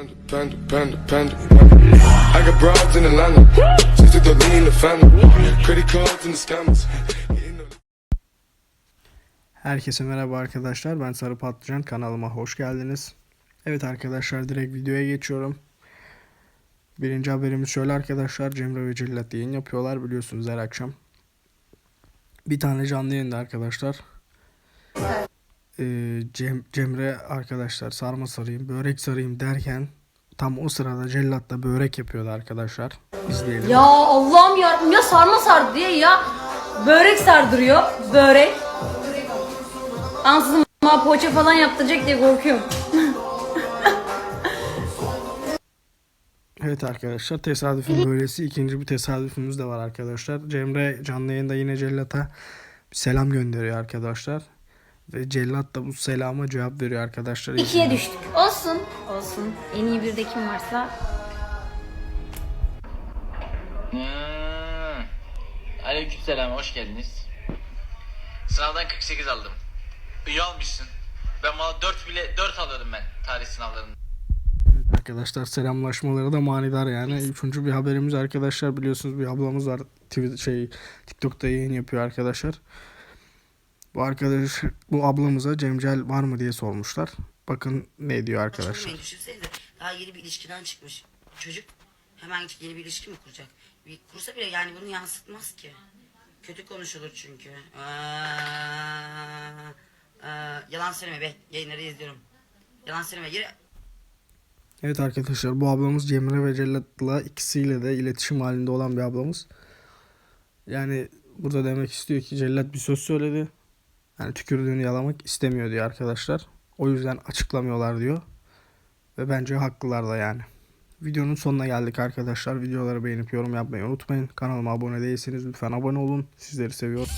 Panda, panda, panda, panda. I got broads in Atlanta. Just took the lean the family. Credit cards and the scammers. Herkese merhaba arkadaşlar. Ben Sarı Patlıcan. Kanalıma hoş geldiniz. Evet arkadaşlar direkt videoya geçiyorum. Birinci haberimiz şöyle arkadaşlar. Cemre ve Cellat yayın yapıyorlar biliyorsunuz her akşam. Bir tane canlı yayında arkadaşlar. Ee, Cem, Cemre arkadaşlar sarma sarayım, börek sarayım derken tam o sırada Cellat da börek yapıyordu arkadaşlar. İzleyelim. Ya Allah'ım yarabbim ya sarma sardı diye ya börek sardırıyor. Börek. Ansızın ma poğaça falan yaptıracak diye korkuyorum. Evet arkadaşlar tesadüfün böylesi ikinci bir tesadüfümüz de var arkadaşlar. Cemre canlı yayında yine Cellat'a selam gönderiyor arkadaşlar. Ve Cellat da bu selama cevap veriyor arkadaşlar. İkiye düştük. Olsun. Olsun. En iyi bir de kim varsa. Hmm. Aleykümselam, hoş geldiniz. Sınavdan 48 aldım. İyi almışsın. Ben valla 4 bile 4 alıyordum ben tarih sınavlarında. Evet arkadaşlar selamlaşmaları da manidar yani. Üçüncü bir haberimiz arkadaşlar biliyorsunuz bir ablamız var. Twitter, şey TikTok'ta yayın yapıyor arkadaşlar. Bu arkadaş bu ablamıza Cemcel var mı diye sormuşlar. Bakın ne diyor arkadaşlar. Düşünsenize daha yeni bir ilişkiden çıkmış çocuk hemen yeni bir ilişki mi kuracak? Bir kursa bile yani bunu yansıtmaz ki. Kötü konuşulur çünkü. Ee, ee, yalan söyleme be yayınları izliyorum. Yalan söyleme yürü. Evet arkadaşlar bu ablamız Cemre ve Cellat'la ikisiyle de iletişim halinde olan bir ablamız. Yani burada demek istiyor ki Cellat bir söz söyledi. Yani tükürdüğünü yalamak istemiyor diyor arkadaşlar. O yüzden açıklamıyorlar diyor. Ve bence haklılar da yani. Videonun sonuna geldik arkadaşlar. Videoları beğenip yorum yapmayı unutmayın. Kanalıma abone değilseniz lütfen abone olun. Sizleri seviyorum.